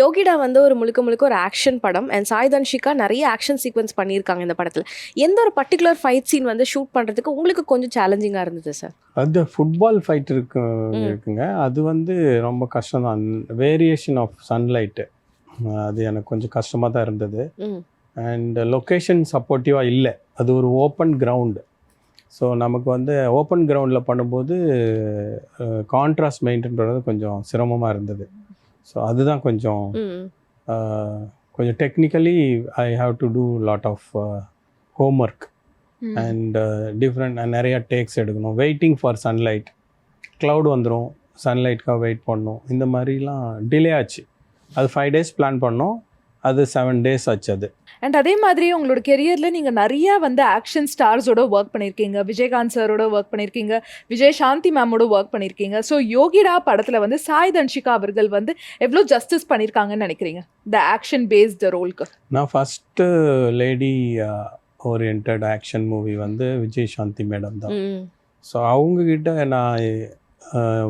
யோகிடா வந்து ஒரு முழுக்க முழுக்க ஒரு ஆக்ஷன் படம் அண்ட் சாய் தன்ஷிகா நிறைய ஆக்ஷன் சீக்வன்ஸ் பண்ணியிருக்காங்க இந்த படத்தில். எந்த ஒரு பர்டிகுலர் ஃபைட் சீன் வந்து ஷூட் பண்ணுறதுக்கு உங்களுக்கு கொஞ்சம் சேலஞ்சிங்காக இருந்தது சார் அது ஃபுட்பால் ஃபைட் இருக்கு. இருக்குங்க. அது வந்து ரொம்ப கஷ்டம் தான் வேரியேஷன் ஆஃப் சன்லைட்டு அது எனக்கு கொஞ்சம் கஷ்டமாக தான் இருந்தது. அண்ட் லொக்கேஷன் சப்போர்ட்டிவாக இல்லை. அது ஒரு ஓப்பன் கிரவுண்டு ஸோ நமக்கு வந்து ஓப்பன் கிரவுண்டில் பண்ணும்போது கான்ட்ராஸ்ட் மெயின்டைன் பண்ணுறது கொஞ்சம் சிரமமாக இருந்தது. ஸோ அதுதான் கொஞ்சம் கொஞ்சம் technically I have to do lot of homework and different நிறையா டேக்ஸ் எடுக்கணும். வெயிட்டிங் ஃபார் சன்லைட் க்ளவுட் வந்துடும் சன்லைட்காக வெயிட் பண்ணணும் இந்த மாதிரிலாம் டிலே ஆச்சு. அது ஃபைவ் டேஸ் பிளான் பண்ணோம். அது செவன் டேஸ் ஆச்சு அது. அண்ட் அதே மாதிரி உங்களோட கெரியர்ல நீங்க நிறைய வந்து ஆக்ஷன் ஸ்டார்ஸோட ஒர்க் பண்ணிருக்கீங்க. விஜயகாந்த் சாரோட ஒர்க் பண்ணிருக்கீங்க. விஜய் சாந்தி மேமோட ஒர்க் பண்ணிருக்கீங்க. ஸோ யோகிடா படத்துல வந்து சாய் தன்ஷிகா அவர்கள் வந்து எவ்வளோ ஜஸ்டிஸ் பண்ணிருக்காங்கன்னு நினைக்கிறீங்க? இந்த ஆக்ஷன் பேஸ்டு ரோல்க்கு நான் first lady orient action movie வந்து விஜய் சாந்தி மேடம் தான். ம் ஸோ அவங்கக்கிட்ட நான்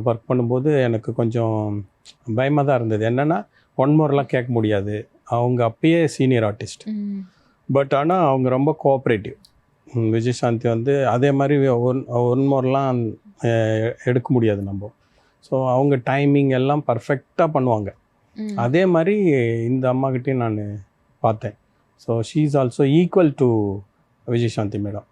ஒர்க் பண்ணும்போது எனக்கு கொஞ்சம் பயமாக தான் இருந்தது. என்னென்னா ஒன் மோர்லாம் கேட்க முடியாது. அவங்க அப்பயே சீனியர் ஆர்டிஸ்ட் பட் ஆனால் அவங்க ரொம்ப கோஆப்ரேட்டிவ் விஜய் சாந்தி வந்து அதே மாதிரி ஒன் ஒன் மோர்லாம் எடுக்க முடியாது நம்ம. ஸோ அவங்க டைமிங் எல்லாம் பர்ஃபெக்டாக பண்ணுவாங்க. அதே மாதிரி இந்த அம்மாக்கிட்டையும் நான் பார்த்தேன். So she is also equal to Vijay Shanti madam